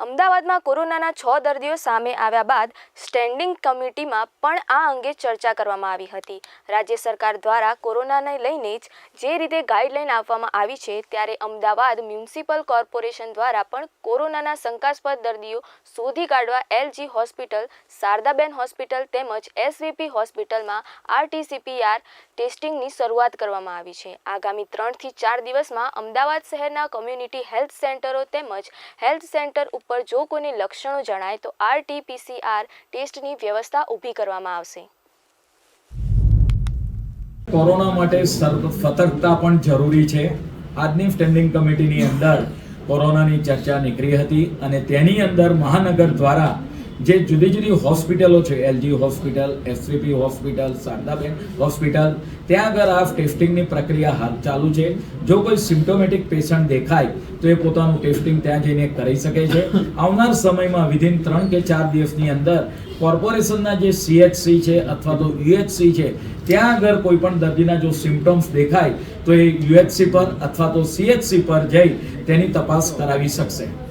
અમદાવાદમાં કોરોનાના છ દર્દીઓ સામે આવ્યા બાદ સ્ટેન્ડિંગ કમિટીમાં પણ આ અંગે ચર્ચા કરવામાં આવી હતી. રાજ્ય સરકાર દ્વારા કોરોનાને લઈને જ જે રીતે ગાઈડલાઈન આપવામાં આવી છે, ત્યારે અમદાવાદ મ્યુનિસિપલ કોર્પોરેશન દ્વારા પણ કોરોનાના શંકાસ્પદ દર્દીઓ શોધી કાઢવા એલજી હોસ્પિટલ, શારદાબેન હોસ્પિટલ તેમજ એસવીપી હોસ્પિટલમાં આરટીસીપીઆર ટેસ્ટિંગની શરૂઆત કરવામાં આવી છે. આગામી ત્રણથી ચાર દિવસમાં અમદાવાદ શહેરના કોમ્યુનિટી હેલ્થ સેન્ટરો તેમજ હેલ્થ સેન્ટર ઉપર જો કોઈને લક્ષણો જણાય તો આરટીપીસીઆર ટેસ્ટની વ્યવસ્થા ઊભી કરવામાં આવશે. કોરોના માટે સતર્કતા પણ જરૂરી છે. આજની સ્ટેન્ડિંગ કમિટીની અંદર કોરોનાની ચર્ચા નીકળી હતી અને તેની અંદર મહાનગર દ્વારા જે જુદી જુદી હોસ્પિટલો છે, LG hospital, SVP hospital, Sharadaben hospital, ત્યાં આગળ આ ટેસ્ટિંગની પ્રક્રિયા હાથ ચાલુ છે. જો કોઈ સિમ્ટોમેટિક પેશન્ટ દેખાય, તો એ પોતાનું ટેસ્ટિંગ ત્યાં જઈને કરી શકે છે. આવનાર સમયમાં વિધિન ત્રણ કે ચાર દિવસની અંદર કોર્પોરેશનના જે સીએચસી છે અથવા તો યુએચસી છે, ત્યાં આગળ કોઈ પણ દર્દીના જો સિમ્ટમ્સ દેખાય, તો એ યુએચસી પર અથવા તો સીએચસી પર જઈ તેની તપાસ કરાવી શકશે.